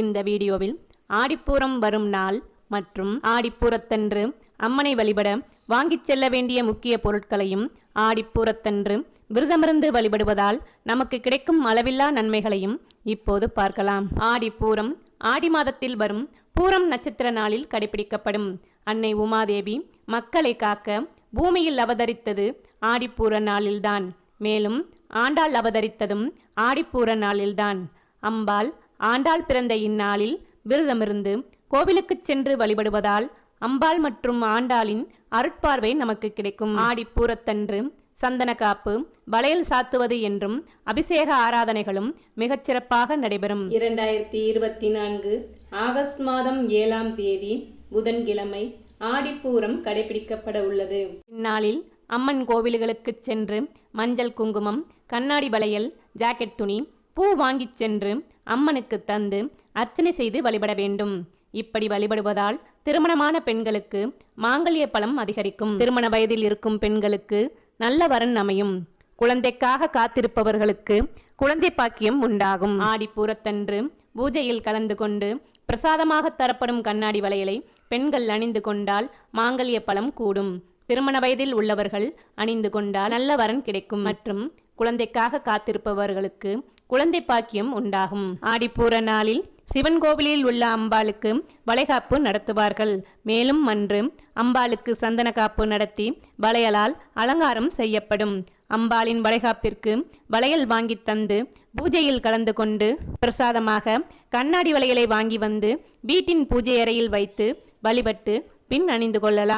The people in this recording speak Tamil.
இந்த வீடியோவில் ஆடிப்பூரம் வரும் நாள் மற்றும் ஆடிப்பூரத்தன்று அம்மனை வழிபட வாங்கிச் செல்ல வேண்டிய முக்கிய பொருட்களையும் ஆடிப்பூரத்தன்று விரதமிருந்து வழிபடுவதால் நமக்கு கிடைக்கும் அளவில்லா நன்மைகளையும் இப்போது பார்க்கலாம். ஆடிப்பூரம் ஆடி மாதத்தில் வரும் பூரம் நட்சத்திர நாளில் கடைபிடிக்கப்படும் அன்னை உமாதேவி மக்களை காக்க பூமியில் அவதரித்தது ஆடிப்பூர நாளில்தான். மேலும் ஆண்டாள் அவதரித்ததும் ஆடிப்பூர நாளில்தான். அம்பாள் ஆண்டாள் பிறந்த இந்நாளில் விரதமிருந்து கோவிலுக்குச் சென்று வழிபடுவதால் அம்பாள் மற்றும் ஆண்டாளின் அருட்பார்வை நமக்கு கிடைக்கும். ஆடிப்பூரத்தன்று சந்தன காப்பு வளையல் சாத்துவது என்றும் அபிஷேக ஆராதனைகளும் மிகச் சிறப்பாக நடைபெறும். இரண்டாயிரத்தி இருபத்தி நான்கு ஆகஸ்ட் மாதம் ஏழாம் தேதி புதன்கிழமை ஆடிப்பூரம் கடைபிடிக்கப்பட உள்ளது. இந்நாளில் அம்மன் கோவில்களுக்குச் சென்று மஞ்சள் குங்குமம் கண்ணாடி வளையல் ஜாக்கெட் துணி பூ வாங்கிச் சென்று அம்மனுக்கு தந்து அர்ச்சனை செய்து வழிபட வேண்டும். இப்படி வழிபடுவதால் திருமணமான பெண்களுக்கு மாங்கல்ய பலம் அதிகரிக்கும். திருமண வயதில் இருக்கும் பெண்களுக்கு நல்ல வரன் அமையும். குழந்தைக்காக காத்திருப்பவர்களுக்கு குழந்தை பாக்கியம் உண்டாகும். ஆடிப்பூரத்தன்று பூஜையில் கலந்து கொண்டு பிரசாதமாக தரப்படும் கண்ணாடி வளையலை பெண்கள் அணிந்து கொண்டால் மாங்கல்ய பலம் கூடும். திருமண வயதில் உள்ளவர்கள் அணிந்து கொண்டால் நல்ல வரன் கிடைக்கும். மற்றும் குழந்தைக்காக காத்திருப்பவர்களுக்கு குழந்தை பாக்கியம் உண்டாகும். ஆடிப்பூர நாளில் சிவன் கோவிலில் உள்ள அம்பாளுக்கு வளைகாப்பு நடத்துவார்கள். மேலும் அன்று அம்பாளுக்கு சந்தன காப்பு நடத்தி வளையலால் அலங்காரம் செய்யப்படும். அம்பாளின் வளைகாப்பிற்கு வளையல் வாங்கி தந்து பூஜையில் கலந்து கொண்டு பிரசாதமாக கண்ணாடி வளையலை வாங்கி வந்து வீட்டின் பூஜை அறையில் வைத்து வழிபட்டு பின் அணிந்து கொள்ளலாம்.